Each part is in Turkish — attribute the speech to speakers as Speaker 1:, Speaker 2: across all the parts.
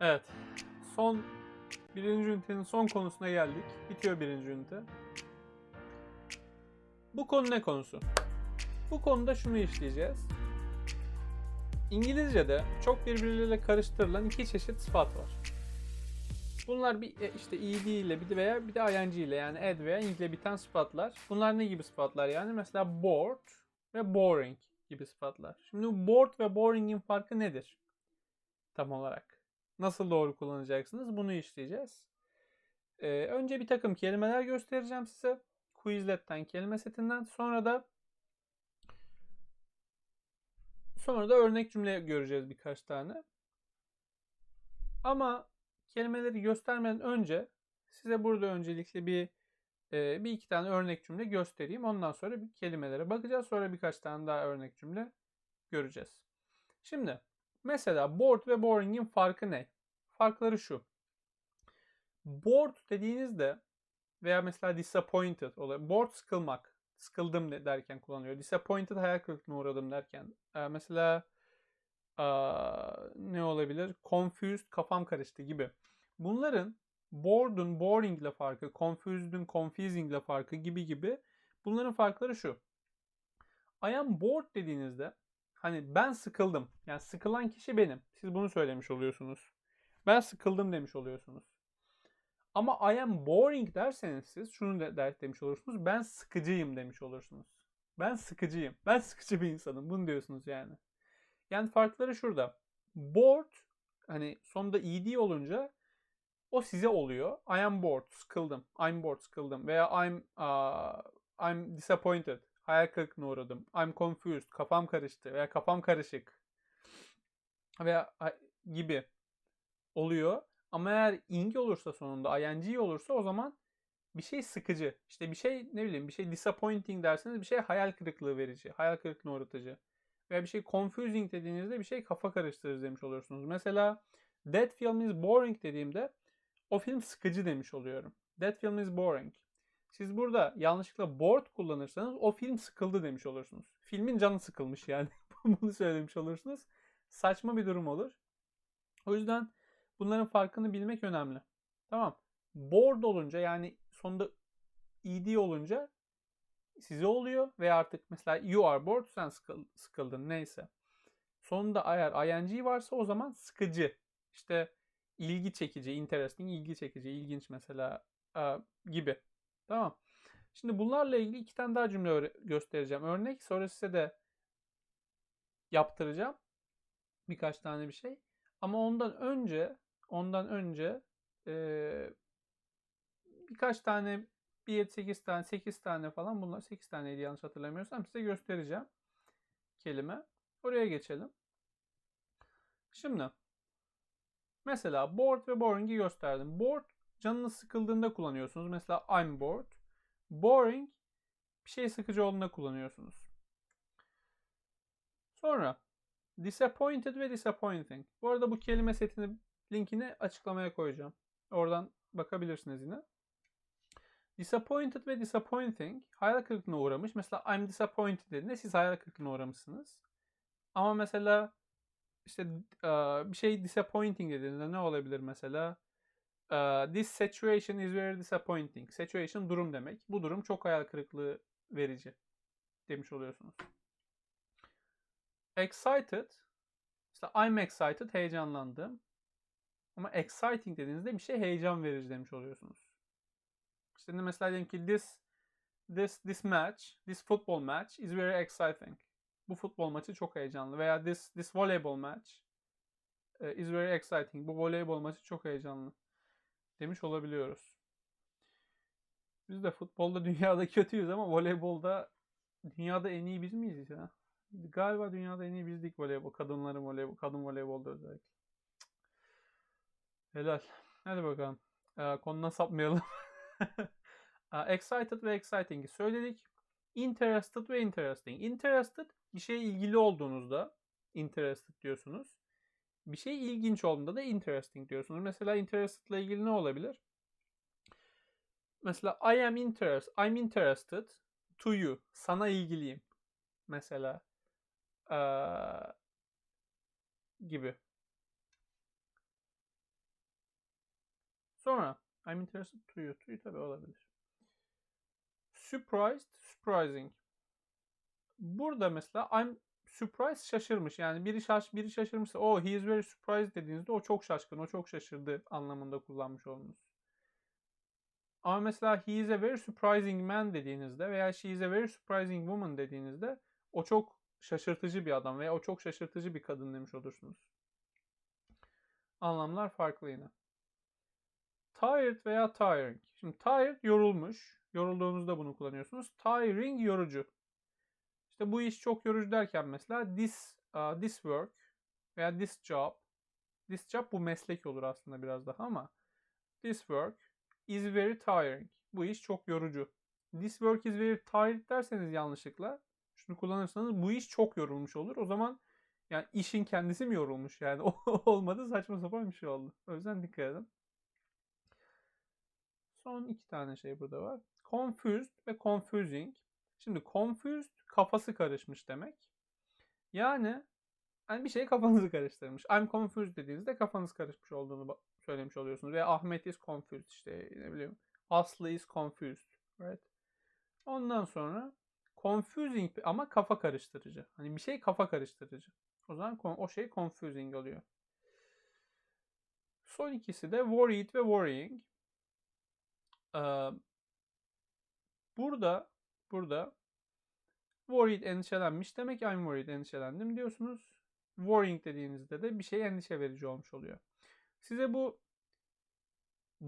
Speaker 1: Evet. Son birinci ünitenin son konusuna geldik. Bitiyor birinci ünite. Bu konu ne konusu? Bu konuda şunu işleyeceğiz. İngilizce'de çok birbirleriyle karıştırılan iki çeşit sıfat var. Bunlar bir e, işte ed ile bir de veya bir de ing ile yani ed veya ing ile biten sıfatlar. Bunlar ne gibi sıfatlar yani? Mesela bored ve boring gibi sıfatlar. Şimdi bored ve boring'in farkı nedir? Tam olarak. Nasıl doğru kullanacaksınız? Bunu işleyeceğiz. Ee, önce bir takım kelimeler göstereceğim size. Quizlet'ten kelime setinden. Sonra da sonra da örnek cümle göreceğiz birkaç tane. Ama kelimeleri göstermeden önce size burada öncelikle bir e, bir iki tane örnek cümle göstereyim. Ondan sonra bir kelimelere bakacağız. Sonra birkaç tane daha örnek cümle göreceğiz. Şimdi mesela bored ve boring'in farkı ne? Farkları şu. Bored dediğinizde veya mesela disappointed oluyor. Bored sıkılmak. Sıkıldım de- derken kullanıyor. Disappointed hayal kırıklığına uğradım derken. Ee, mesela aa, ne olabilir? Confused kafam karıştı gibi. Bunların bored'un boring ile farkı, confused'un confusing ile farkı gibi gibi. Bunların farkları şu. I am bored dediğinizde hani ben sıkıldım. Yani sıkılan kişi benim. Siz bunu söylemiş oluyorsunuz. Ben sıkıldım demiş oluyorsunuz. Ama I am boring derseniz siz şunu de, der, demiş olursunuz. Ben sıkıcıyım demiş olursunuz. Ben sıkıcıyım. Ben sıkıcı bir insanım. Bunu diyorsunuz yani. Yani farkları şurada. Bored hani sonunda ed olunca o size oluyor. I am bored, sıkıldım. I'm bored, sıkıldım. Veya I'm uh, I'm disappointed, hayal kırıklığına uğradım. I'm confused, kafam karıştı veya kafam karışık. Veya gibi oluyor. Ama eğer ing olursa sonunda, ing olursa o zaman bir şey sıkıcı. İşte bir şey ne bileyim bir şey disappointing derseniz bir şey hayal kırıklığı verici, hayal kırıklığına uğratıcı. Veya bir şey confusing dediğinizde bir şey kafa karıştırıcı demiş oluyorsunuz. Mesela that film is boring dediğimde o film sıkıcı demiş oluyorum. That film is boring. Siz burada yanlışlıkla bored kullanırsanız o film sıkıldı demiş olursunuz. Filmin canı sıkılmış yani. Bunu söylemiş olursunuz. Saçma bir durum olur. O yüzden bunların farkını bilmek önemli. Tamam. Bored olunca yani sonunda ed olunca size oluyor ve artık mesela you are bored sen sıkıl- sıkıldın neyse. Sonunda eğer ing varsa o zaman sıkıcı. İşte ilgi çekici, interesting, ilgi çekici, ilginç mesela gibi. Tamam. Şimdi bunlarla ilgili iki tane daha cümle göstereceğim. Örnek sonra size de yaptıracağım. Birkaç tane bir şey. Ama ondan önce ondan önce e, birkaç tane 1 8 tane 8 tane falan bunlar 8 taneydi yanlış hatırlamıyorsam size göstereceğim kelime. Oraya geçelim. Şimdi mesela bored ve boring'i gösterdim. Bored canınız sıkıldığında kullanıyorsunuz. Mesela I'm bored. Boring bir şey sıkıcı olduğunda kullanıyorsunuz. Sonra disappointed ve disappointing. Bu arada bu kelime setini linkini açıklamaya koyacağım. Oradan bakabilirsiniz yine. Disappointed ve disappointing hayal kırıklığına uğramış. Mesela I'm disappointed dediğinde siz hayal kırıklığına uğramışsınız. Ama mesela işte bir şey disappointing dediğinde ne olabilir mesela? This situation is very disappointing. Situation durum demek. Bu durum çok hayal kırıklığı verici demiş oluyorsunuz. Excited işte I'm excited heyecanlandım. Ama exciting dediğinizde bir şey heyecan verici demiş oluyorsunuz. İşte mesela diyelim ki this this this match, this football match is very exciting. Bu futbol maçı çok heyecanlı veya this this volleyball match is very exciting. Bu voleybol maçı çok heyecanlı demiş olabiliyoruz. Biz de futbolda dünyada kötüyüz ama voleybolda dünyada en iyi biz miyiz ya? Galiba dünyada en iyi bizdik voleybol. Kadınların voleybol, kadın voleybolda özellikle. Helal. Hadi bakalım. Ee, konudan sapmayalım. Ee, excited ve exciting'i söyledik. Interested ve interesting. Interested bir şeye ilgili olduğunuzda interested diyorsunuz. Bir şey ilginç olduğunda da interesting diyorsunuz. Mesela interested ile ilgili ne olabilir? Mesela I am interested, I'm interested to you. Sana ilgiliyim. Mesela Ee, gibi. Sonra I'm interested to you. To you tabii olabilir. Surprised, surprising. Burada mesela I'm surprised şaşırmış. Yani biri şaş biri şaşırmışsa oh he is very surprised dediğinizde o çok şaşkın, o çok şaşırdı anlamında kullanmış oldunuz. Ama mesela he is a very surprising man dediğinizde veya she is a very surprising woman dediğinizde o çok şaşırtıcı bir adam veya o çok şaşırtıcı bir kadın demiş olursunuz. Anlamlar farklı yine. Tired veya tiring. Şimdi tired yorulmuş. Yorulduğunuzda bunu kullanıyorsunuz. Tiring yorucu. İşte bu iş çok yorucu derken mesela this uh, this work veya this job. This job bu meslek olur aslında biraz daha ama this work is very tiring. Bu iş çok yorucu. This work is very tired derseniz yanlışlıkla şunu kullanırsanız bu iş çok yorulmuş olur. O zaman yani işin kendisi mi yorulmuş yani olmadı saçma sapan bir şey oldu. O yüzden dikkat edin. Son iki tane şey burada var. Confused ve confusing. Şimdi confused kafası karışmış demek. Yani yani bir şey kafanızı karıştırmış. I'm confused dediğinizde kafanız karışmış olduğunu söylemiş oluyorsunuz. Ve Ahmet is confused işte ne bileyim. Aslı is confused. Right? Ondan sonra confusing ama kafa karıştırıcı. Hani bir şey kafa karıştırıcı. O zaman o şey confusing oluyor. Son ikisi de worried ve worrying. Ee, burada burada worried endişelenmiş demek I'm worried endişelendim diyorsunuz. Worrying dediğinizde de bir şey endişe verici olmuş oluyor. Size bu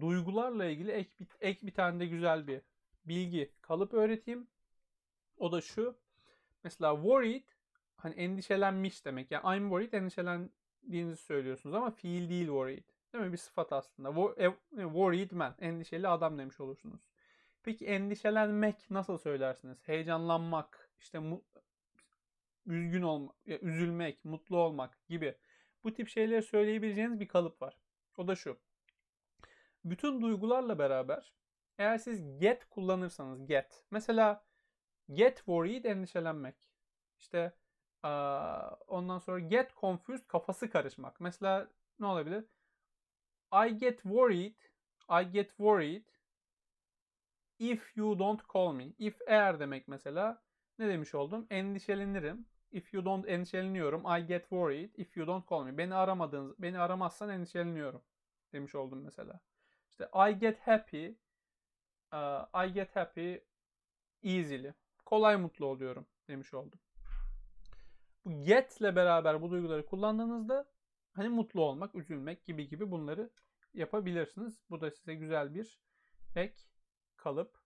Speaker 1: duygularla ilgili ek bir, ek bir tane de güzel bir bilgi kalıp öğreteyim. O da şu. Mesela worried hani endişelenmiş demek. Yani I'm worried endişelendiğinizi söylüyorsunuz ama fiil değil worried. Değil mi? Bir sıfat aslında. E, worried man. Endişeli adam demiş olursunuz. Peki endişelenmek nasıl söylersiniz? Heyecanlanmak, işte üzgün olmak, üzülmek, mutlu olmak gibi bu tip şeyleri söyleyebileceğiniz bir kalıp var. O da şu. Bütün duygularla beraber eğer siz get kullanırsanız get. Mesela get worried endişelenmek. İşte ondan sonra get confused kafası karışmak. Mesela ne olabilir? I get worried. I get worried if you don't call me. If eğer demek mesela ne demiş oldum? Endişelenirim. If you don't endişeleniyorum. I get worried if you don't call me. Beni aramadığınız, beni aramazsan endişeleniyorum demiş oldum mesela. İşte I get happy. Uh, I get happy easily. Kolay mutlu oluyorum demiş oldum. Bu get ile beraber bu duyguları kullandığınızda hani mutlu olmak, üzülmek gibi gibi bunları yapabilirsiniz. Bu da size güzel bir ek kalıp.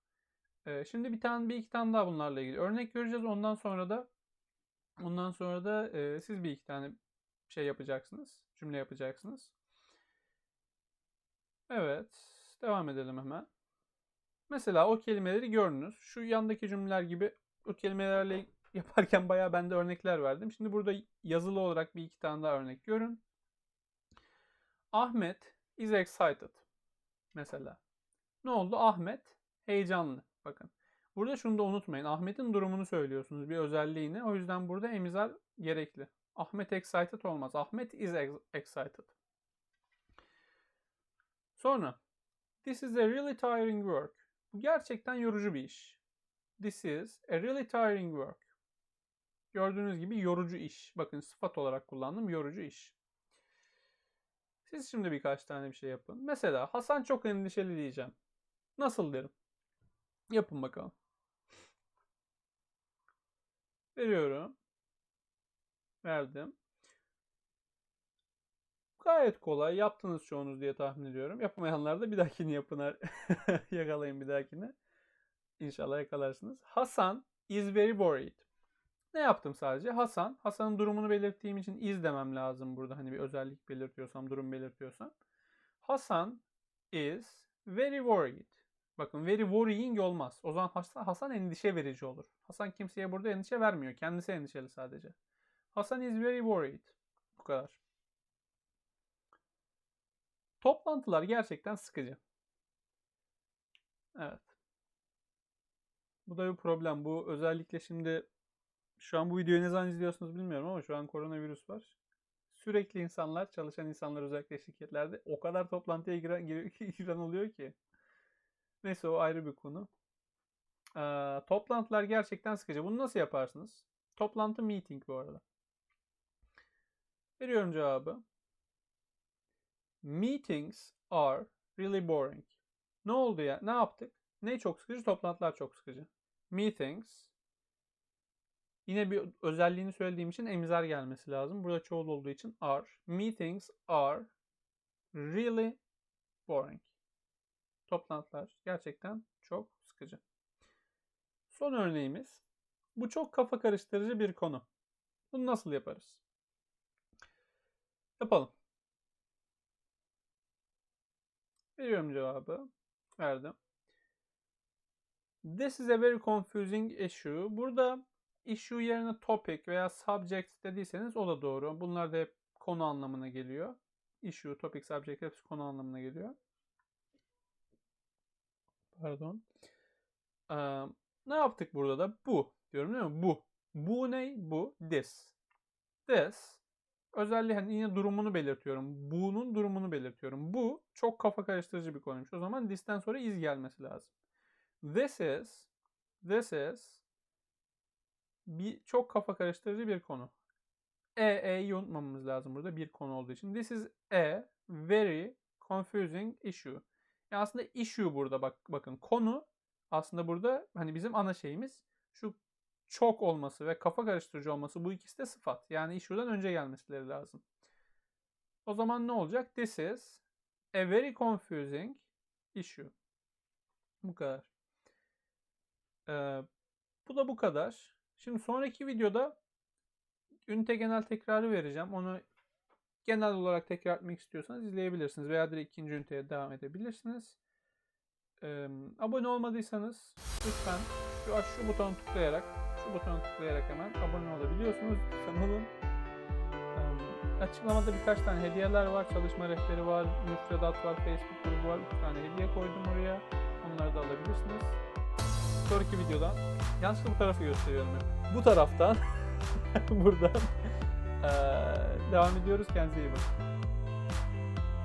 Speaker 1: Ee, şimdi bir tane bir iki tane daha bunlarla ilgili örnek göreceğiz. Ondan sonra da ondan sonra da e, siz bir iki tane şey yapacaksınız. Cümle yapacaksınız. Evet. Devam edelim hemen. Mesela o kelimeleri gördünüz. Şu yandaki cümleler gibi o kelimelerle yaparken bayağı ben de örnekler verdim. Şimdi burada yazılı olarak bir iki tane daha örnek görün. Ahmet is excited. Mesela. Ne oldu? Ahmet heyecanlı. Bakın. Burada şunu da unutmayın. Ahmet'in durumunu söylüyorsunuz. Bir özelliğini. O yüzden burada emizar gerekli. Ahmet excited olmaz. Ahmet is excited. Sonra. This is a really tiring work. Bu gerçekten yorucu bir iş. This is a really tiring work. Gördüğünüz gibi yorucu iş. Bakın sıfat olarak kullandım. Yorucu iş. Siz şimdi birkaç tane bir şey yapın. Mesela Hasan çok endişeli diyeceğim. Nasıl derim? Yapın bakalım. Veriyorum. Verdim. Gayet kolay. Yaptınız çoğunuz diye tahmin ediyorum. Yapamayanlar da bir dahakini yapın. Yakalayın bir dahakini. İnşallah yakalarsınız. Hasan is very worried. Ne yaptım sadece? Hasan. Hasan'ın durumunu belirttiğim için is demem lazım burada. Hani bir özellik belirtiyorsam, durum belirtiyorsam. Hasan is very worried. Bakın very worrying olmaz. O zaman Hasan, Hasan endişe verici olur. Hasan kimseye burada endişe vermiyor. Kendisi endişeli sadece. Hasan is very worried. Bu kadar. Toplantılar gerçekten sıkıcı. Evet. Bu da bir problem. Bu özellikle şimdi şu an bu videoyu ne zaman izliyorsunuz bilmiyorum ama şu an koronavirüs var. sürekli insanlar, çalışan insanlar özellikle şirketlerde o kadar toplantıya giren, gir- giren oluyor ki. Neyse o ayrı bir konu. Ee, toplantılar gerçekten sıkıcı. Bunu nasıl yaparsınız? Toplantı meeting bu arada. Veriyorum cevabı. Meetings are really boring. Ne oldu ya? Ne yaptık? Ne çok sıkıcı? Toplantılar çok sıkıcı. Meetings. Yine bir özelliğini söylediğim için emzar gelmesi lazım. Burada çoğul olduğu için are. Meetings are really boring. Toplantılar gerçekten çok sıkıcı. Son örneğimiz. Bu çok kafa karıştırıcı bir konu. Bunu nasıl yaparız? Yapalım. Veriyorum cevabı. Verdim. This is a very confusing issue. Burada issue yerine topic veya subject dediyseniz o da doğru. Bunlar da hep konu anlamına geliyor. Issue, topic, subject hepsi konu anlamına geliyor. Pardon. Ee, ne yaptık burada da? Bu. Diyorum değil mi? Bu. Bu ne? Bu. This. This. Özelliği hani yine durumunu belirtiyorum. Bu'nun durumunu belirtiyorum. Bu çok kafa karıştırıcı bir konuymuş. O zaman this'ten sonra is gelmesi lazım. This is this is bir çok kafa karıştırıcı bir konu. E, E'yi unutmamamız lazım burada bir konu olduğu için. This is a very confusing issue. Yani aslında issue burada bak bakın konu aslında burada hani bizim ana şeyimiz şu çok olması ve kafa karıştırıcı olması bu ikisi de sıfat. Yani issue'dan önce gelmesileri lazım. O zaman ne olacak? This is a very confusing issue. Bu kadar. Ee, bu da bu kadar. Şimdi sonraki videoda ünite genel tekrarı vereceğim. Onu genel olarak tekrar etmek istiyorsanız izleyebilirsiniz. Veya direkt ikinci üniteye devam edebilirsiniz. Ee, abone olmadıysanız lütfen şu, şu butonu tıklayarak şu butonu tıklayarak hemen abone olabiliyorsunuz. Lütfen olun. Ee, açıklamada birkaç tane hediyeler var. Çalışma rehberi var. Müfredat var. Facebook grubu var. 3 tane hediye koydum oraya. Onları da alabilirsiniz. Sonraki videodan yanlışlıkla bu tarafı gösteriyorum. Bu taraftan buradan devam ediyoruz. Kendinize iyi bakın.